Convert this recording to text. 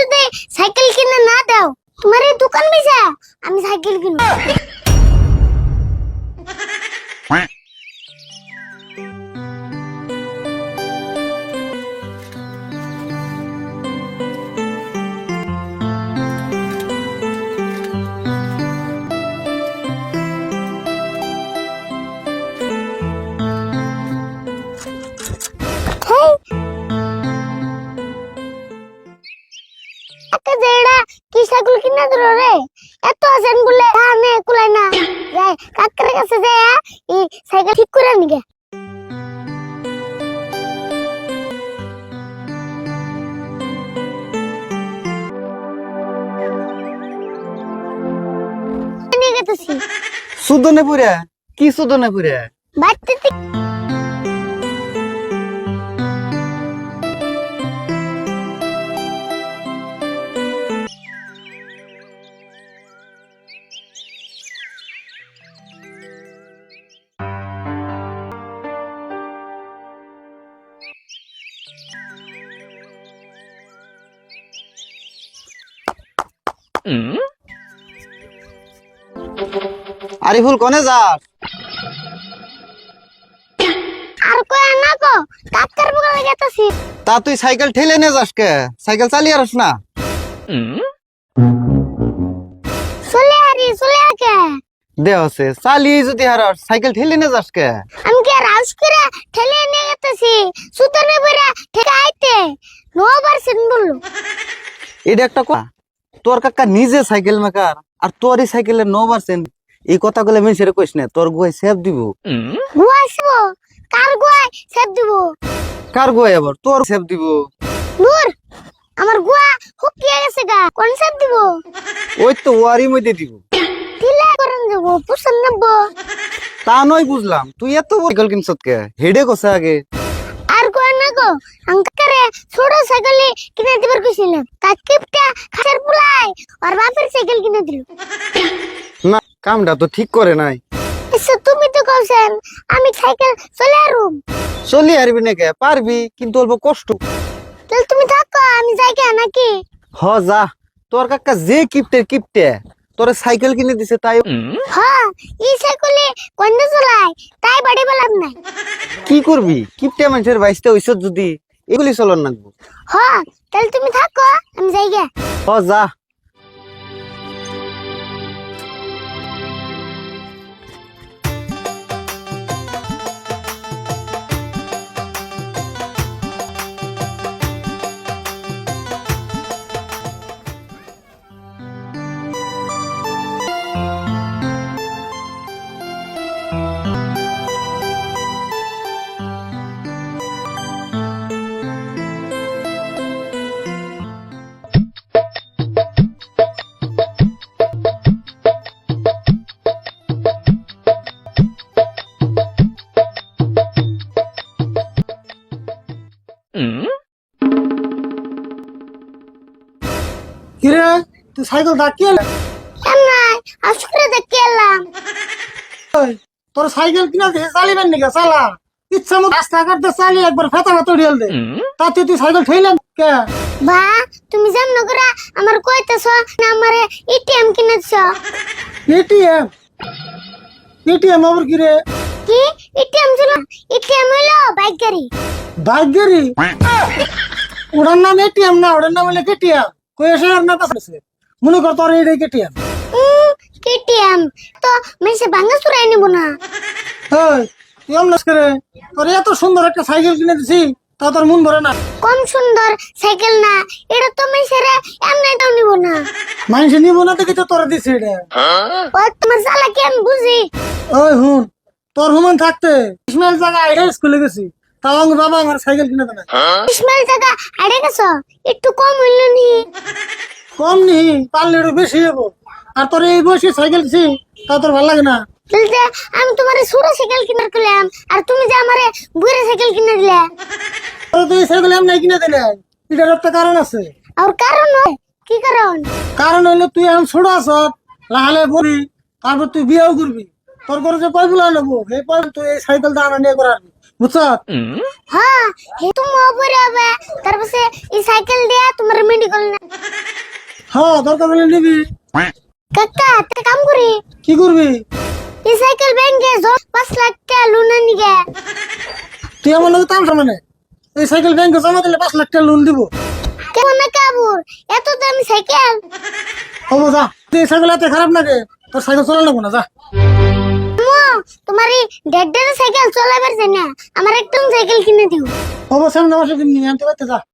যদি সাইকেল কিনে না দাও। তোমার এই দোকান বেচা আমি সাইকেল কিনবো। একটা জেড়া কি সাইকেল কিনে দিল রে? এত আছেন বলে আমি কুলাই না। যাই কাকের কাছে যাই এই সাইকেল ঠিক করে নিগে নিয়ে গেতেছি। সুদনে পুরে কি সুদনে পুরে? বাড়তে আরিফুল কনে যাস আর কই না কো কাকের বগলে গেতেছি তা তুই সাইকেল ঠেলে নিয়ে যাস কে? সাইকেল চালিয়ে আরস না? চলে আরি চলে আকে দে হচ্ছে চালিয়ে যদি হারাস সাইকেল ঠেলে নিয়ে যাস কে? আমি কি রাউস করে ঠেলে গেতেছি সুতনে বইরা ঠেকা আইতে। নো বলল। এটা একটা কথা। তোর কাকা নিজে সাইকেল মেকার আর তোর এই সাইকেলের নো পার্সেন্ট এই কথাগুলো মেনসেরে কইস না তোর গুয়াই সেফ দিব। গুয়া আসব? কার গুয়ায় সেব দিব? কার গুয়াই আবার? তোর সেফ দিব। নূর আমার গুয়া হুকিয়ে গেছে গা কোন সেব দিব? ওই তো ওয়ারি মধ্যে দিব। দিলে করেন যাব পুষন নেব তা নয় বুঝলাম। তুই এত বড় সাইকেল কিনছত কে? হেডে কষে আগে। গো আঙ্কারে ছোট সাইকেল কিনে দিবার কইছিলাম। তা কিপটা খাসের পুলাই আর বাপের সাইকেল কিনে দিল। না কামটা তো ঠিক করে নাই। এসে তুমি তো কইছেন আমি সাইকেল চলে আরুম। চলি হারবি নাকি? পারবি কিন্তু অল্প কষ্ট। তাহলে তুমি থাকো আমি যাই কে নাকি? হ যা। তোর কাকা যে কিপটে কিপটে। তোর সাইকেল কিনে দিছে তাই হ্যাঁ এই সাইকেলে কন্দ চলাই তাই বাড়ি বলাম না। কি করবি? কিপটে মানুষের বাইসতে হইছ যদি এগুলি চলন নাকবো হ্যাঁ তাহলে তুমি থাকো আমি যাই গে। হ যা। কিরে তুই সাইকেল ডাকি এমনাই আজকে দেখে এলাম। তোর সাইকেল কিনা দিয়ে চালিবেন নাকি চালা। ইচ্ছা মতো রাস্তাঘাট দিয়ে চালিয়ে একবার ফেতা ফেতা উড়িয়াল দে। তাতে তুই সাইকেল ঠেলাম কে? বা তুমি যেমন করে আমার কইতেছ না আমারে এটিএম কিনেছ? এটিএম এটিএম আবার কিরে? কি? এটিএম ছিল? এটিএম হইল বাইক গাড়ি। বাইক গাড়ি ওটার নাম এটিএম না ওটার নাম হলে কেটিএম। কই এসে আর না কাছে মনে কর তোর এইটাই কেটিএম। কেটিএম। তো মেসে ভাঙা চুরাই নেব না। আমনাস করে তোর এত সুন্দর একটা সাইকেল কিনে দিছি তা তোর মন ভরে না। কম সুন্দর সাইকেল না এটা তো মেসেরে এমনি দাও নিব না। মানুষ নিব না দেখে তো তোরা দিছি এটা। ও তোমার জ্বালা কি আমি বুঝি। ওই হুন তোর হুমান থাকতে। ইসমাইল জায়গা স্কুলে গেছি। তাও বাবা আমার সাইকেল কিনে দেয় ইসমাইল টাকা আড়ে গেছ? একটু কম হইল নি। কম নি পারলে একটু বেশি হব আর তোর এই বয়সে সাইকেল দিছি তা তোর ভালো লাগে না। বলতে আমি তোমার ছোট সাইকেল কিনার করলাম আর তুমি যে আমারে বুড়ে সাইকেল কিনে দিলে। তোর তো এই সাইকেল এমনি কিনে দিলে এটার একটা কারণ আছে। আর কারণ? কি কারণ? কারণ হইল তুই এখন ছোট আছ লাহালে পড়ি তারপর তুই বিয়েও করবি। তোর করে যে পয়গুলো নেব সেই পয় তুই এই সাইকেলটা আনা নিয়ে করাবি বুঝছ হ্যাঁ হে তুমি উপরে হবে তারপরে এই সাইকেল দিয়ে তোমার মেডিকেল না হ্যাঁ দরকার হলে নিবি কাকা একটা কাম করি কি করবি এই সাইকেল ব্যাংকে পাঁচ লাখ টাকা লোন নিগে তুই আমার লোক তামসা মানে এই সাইকেল ব্যাংকে জমা দিলে পাঁচ লাখ টাকা লোন দিব কেমন না কাবুর এত দামি সাইকেল হব যা তুই এই সাইকেল এত খারাপ নাকি তোর সাইকেল চলে লাগবো না যা আম্মু, তোমার এই দেড় সাইকেল চলাবার জানে আমার একদম সাইকেল কিনে দিও। সামনে মাসে নিয়ে আনতে পারতে যা।